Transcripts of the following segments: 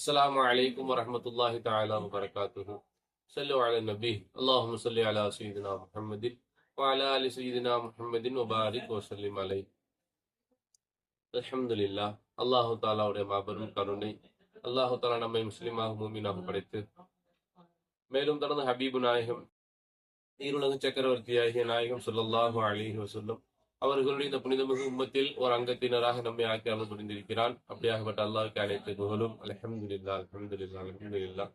السلام عليكم ورحمة الله تعالى وبركاته صلوا على النبي اللهم صل على سيدنا محمد وعلى آل سيدنا محمد وبارك وسلم عليه الحمد لله அல்லாஹு தாலாவுடைய மாபெரும் கருணை அல்லாஹு தாலா நம்மை முஸ்லிமாக மூமினாக படைத்து மேலும் தொடர்ந்து ஹபீபு நாயகம் ஈருலக சக்கரவர்த்தியாகிய நாயகம் சொல்லல்லாஹு அலிஹி வசல்லம் அவர்களுடைய இந்த புனிதமிகு உம்மத்தில் ஒரு அங்கத்தினராக நம்மை ஆக்கி அருள் புரிந்திருக்கிறான் அப்படியாகப்பட்ட அல்லாவுக்கு அனைத்து புகழும் அல்ஹம்துலில்லாஹ் அல்ஹம்துலில்லாஹ் அல்ஹம்துலில்லாஹ்.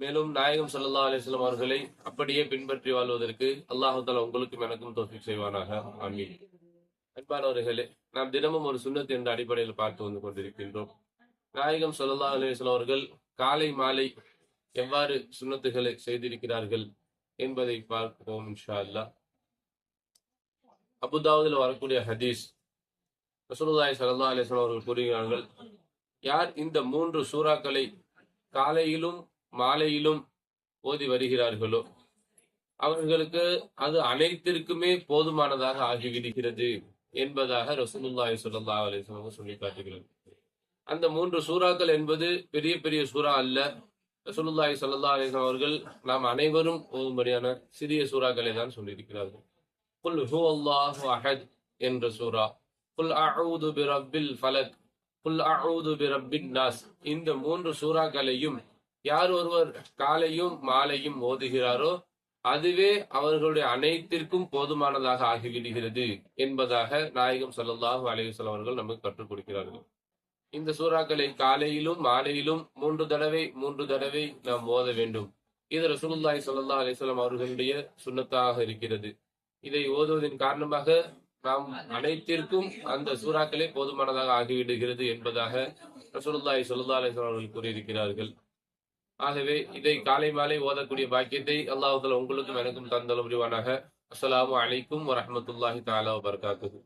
மேலும் நாயகம் சல்லா அலிஸ்லாம் அவர்களை அப்படியே பின்பற்றி வாழ்வதற்கு அல்லாஹால உங்களுக்கும் எனக்கும் தோசி செய்வானாக. ஆமீன். அன்பானவர்களே நாம் தினமும் ஒரு சுண்ணத்து என்ற அடிப்படையில் பார்த்து வந்து கொண்டிருக்கின்றோம். நாயகம் ஸல்லல்லாஹு அலிஸ்லாம் அவர்கள் காலை மாலை எவ்வாறு சுன்னத்துகளை செய்திருக்கிறார்கள் என்பதை பார்ப்போம் இன்ஷா அல்லாஹ். அபுதாவுதில் வரக்கூடிய ஹதீஸ். ரசூலுதாய் ஸல்லல்லாஹு அலைஹி அவர்கள் கூறுகிறார்கள் யார் இந்த மூன்று சூறாக்களை காலையிலும் மாலையிலும் ஓதி வருகிறார்களோ அவர்களுக்கு அது அனைத்திற்குமே போதுமானதாக ஆகிவிடுகிறது என்பதாக ரசூலுல்லாஹி சொல்லா அலைஹி சொல்லி காட்டுகிறது அந்த மூன்று சூறாக்கள் என்பது பெரிய பெரிய சூறா அல்ல. ரசூலுல்லாஹி ஸல்லல்லாஹு அலைஹி அவர்கள் நாம் அனைவரும் ஓதும்படியான சிறிய சூறாக்களை தான் சொல்லியிருக்கிறார்கள். குல் ஹூ அல்லாஹு அஹத் என்ற சூரா குல் அஊது பிரப்பில் ஃபலக் குல் அஊது பிரப்பின் நாஸ் இந்த மூன்று சூறாக்களையும் யார் ஒருவர் காலையும் மாலையும் ஓதுகிறாரோ அதுவே அவர்களுடைய அனைத்திற்கும் போதுமானதாக ஆகிவிடுகிறது என்பதாக நாயகம் சல்லாஹூ அலையுசல் அவர்கள் நமக்கு கற்றுக் கொடுக்கிறார்கள். இந்த சூறாக்களை காலையிலும் மாலையிலும் மூன்று தடவை மூன்று தடவை நாம் ஓத வேண்டும். இது ரசூலுல்லாய் சல்லா அலிஸ்லாம் அவர்களுடைய சுண்ணத்தாக இருக்கிறது. இதை ஓதுவதன் காரணமாக நாம் அனைத்திற்கும் அந்த சூறாக்களே போதுமானதாக ஆகிவிடுகிறது என்பதாக ரசூலுல்லாஹி ஸல்லல்லாஹு அலைஹி அவர்கள் கூறியிருக்கிறார்கள். ஆகவே இதை காலை மாலை ஓதக்கூடிய பாக்கியத்தை அல்லாஹ் உங்களுக்கும் எனக்கும் தந்தல் புரிவானாக. அஸ்ஸலாமு அலைக்கும் வரஹ்மத்துல்லாஹி தஆலா வபரகாத்துஹு.